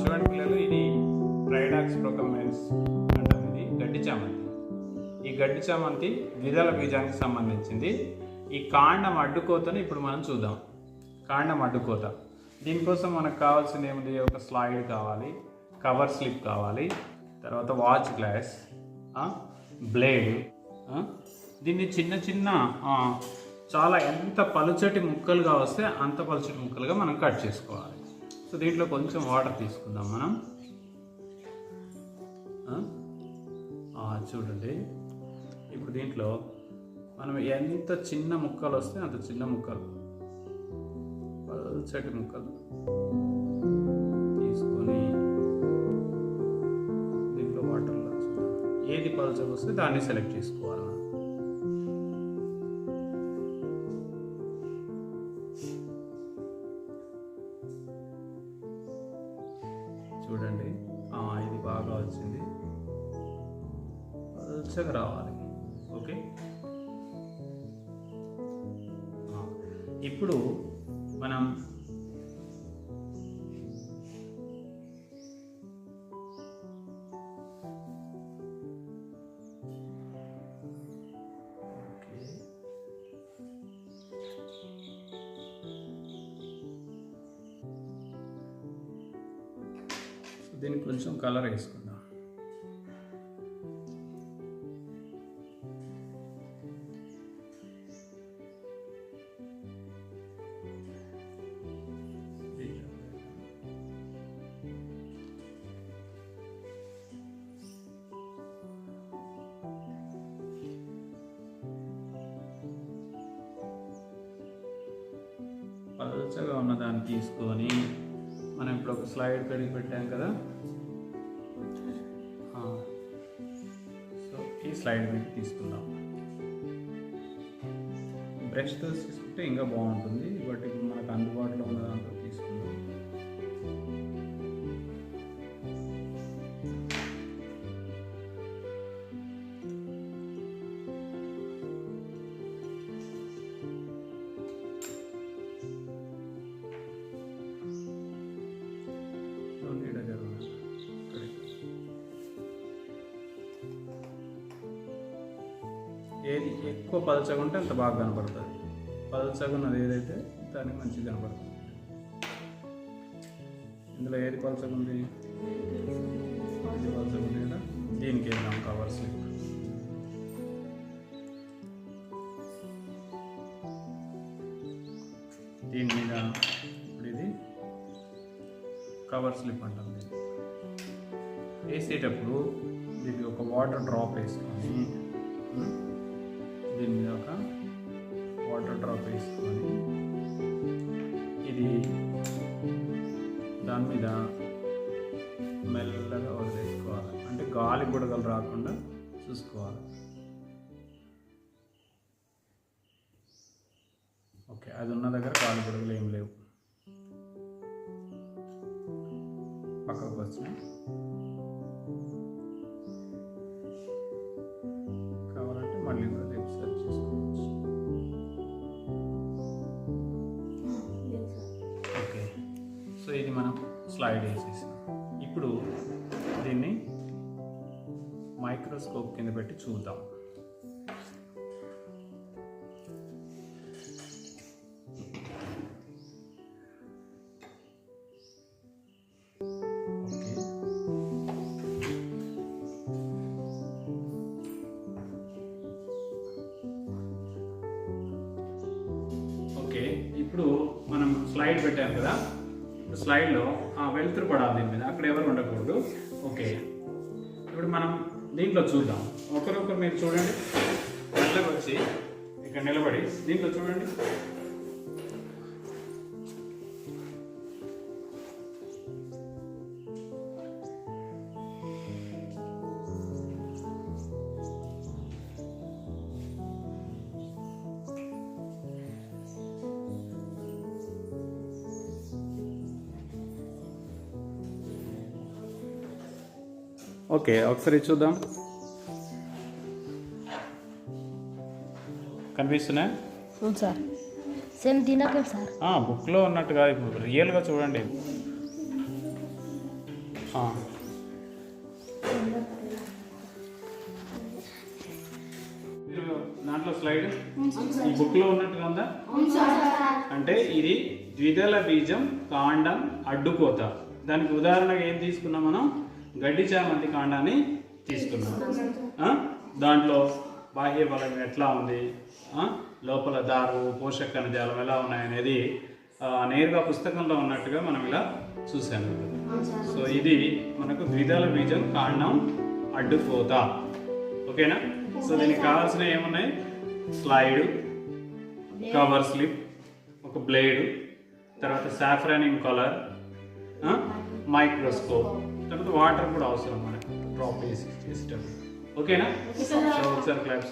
చూడండి పిల్లలు ఇది ట్రైడాక్స్ ప్రొకమెన్స్ అంటాం ఇది గడ్డి చామంతి. ఈ గడ్డి చామంతి ద్విదళ బీజానికి సంబంధించింది. ఈ కాండం అడ్డుకోతను ఇప్పుడు మనం చూద్దాం. కాండం అడ్డుకోత. దీనికోసం మనకు కావాల్సింది ఏమిటి? ఒక స్లైడ్ కావాలి కవర్ స్లిప్ కావాలి తర్వాత వాచ్ గ్లాస్ బ్లేడ్ దీన్ని చిన్న చిన్న చాలా ఎంత పలుచటి ముక్కలుగా వస్తే అంత పలుచటి ముక్కలుగా మనం కట్ చేసుకోవాలి. సో దీంట్లో కొంచెం వాటర్ తీసుకుందాం మనం. చూడండి. ఇప్పుడు దీంట్లో మనం ఎంత చిన్న ముక్కలు వస్తే అంత చిన్న ముక్కలు. పల్చటి ముక్కలు తీసుకొని దీంట్లో వాటర్లో ఏది పల్చగా వస్తే దాన్ని సెలెక్ట్ చేసుకోవాలి చూడండి. ఇది బాగా వచ్చింది. పల్చగా రావాలి. ఓకే? ఇప్పుడు మనం దీనికి కొంచెం కలర్ వేసుకుందాం. పల్చగా ఉన్న దాన్ని తీసుకొని మనం ఇప్పుడు ఒక స్లైడ్ కడిగి పెట్టాం కదా? సో ఈ స్లైడ్ మీద తీసుకుందాం. బ్రష్తో తీసుకుంటే ఇంకా బాగుంటుంది బట్ ఇప్పుడు మనకు అందుబాటులో ఉన్న దాంట్లో ఏది ఎక్కువ పలచగా ఉంటే అంత బాగా కనపడుతుంది. పలచగా ఉన్నది ఏదైతే దానికి మంచిగా కనపడుతుంది. ఇందులో ఏది పలచగా ఉంది ఇది పలచగా ఉంది కదా దీనికి వేద్దాం కవర్ స్లిప్ దీని మీద ఇప్పుడు ఇది కవర్ స్లిప్ అంటాం వేసేటప్పుడు దీనికి ఒక వాటర్ డ్రాప్ వేసుకొని దీని మీద ఒక వాటర్ డ్రాప్ వేసుకొని ఇది దాని మీద మెల్లగా వదిలేసుకోవాలి. అంటే గాలి బుడగలు రాకుండా చూసుకోవాలి. ఓకే అది ఉన్న దగ్గర గాలి బుడగలు ఏం లేవు. పక్కకు వచ్చినాయి కావాలంటే మళ్ళీ సో ఇది మనం స్లైడ్ వేసేసాం. ఇప్పుడు దీన్ని మైక్రోస్కోప్ కింద పెట్టి చూద్దాం. ఓకే. ఇప్పుడు మనం స్లైడ్ పెట్టాం కదా? స్లైడ్లో ఆ వెలుతురు పడాలి దీని మీద. అక్కడ ఎవరు ఉండకూడదు. ఓకే. ఇప్పుడు మనం దీంట్లో చూద్దాం. ఒకరొకరు మీరు చూడండి. మెల్లగా వచ్చి ఇక్కడ నిలబడి దీంట్లో చూడండి. ఓకే ఒకసారి చూద్దాం. కనిపిస్తున్నాయి? అవును సార్. Same తినకం sir. బుక్లో ఉన్నట్టుగా ఇప్పుడు రియల్గా చూడండి. దాంట్లో స్లైడ్? ఈ బుక్లో ఉన్నట్టుగా ఉందా? అంటే ఇది ద్విదళ బీజం కాండం అడ్డుకోత. దానికి ఉదాహరణగా ఏం తీసుకున్నాం మనం? గడ్డి చామంతి కాండాన్ని తీసుకున్నాం. దాంట్లో బాహ్య బలం ఎట్లా ఉంది? లోపల దారు పోషక ఖనిజాలు ఎలా ఉన్నాయనేది నేరుగా పుస్తకంలో ఉన్నట్టుగా మనం ఇలా చూసాము సో ఇది మనకు ద్విదళ బీజం కాండం అడ్డుకోత ఓకేనా? సో దీనికి కావాల్సినవి ఏమున్నాయి? స్లైడ్ కవర్ స్లిప్ ఒక బ్లేడు తర్వాత సాఫ్రానింగ్ కలర్ మైక్రోస్కోప్. తర్వాత వాటర్ కూడా అవసరం మనకి. డ్రాప్ వేసి చేసేటప్పుడు ఓకేనా? సో ఒకసారి క్లాప్స్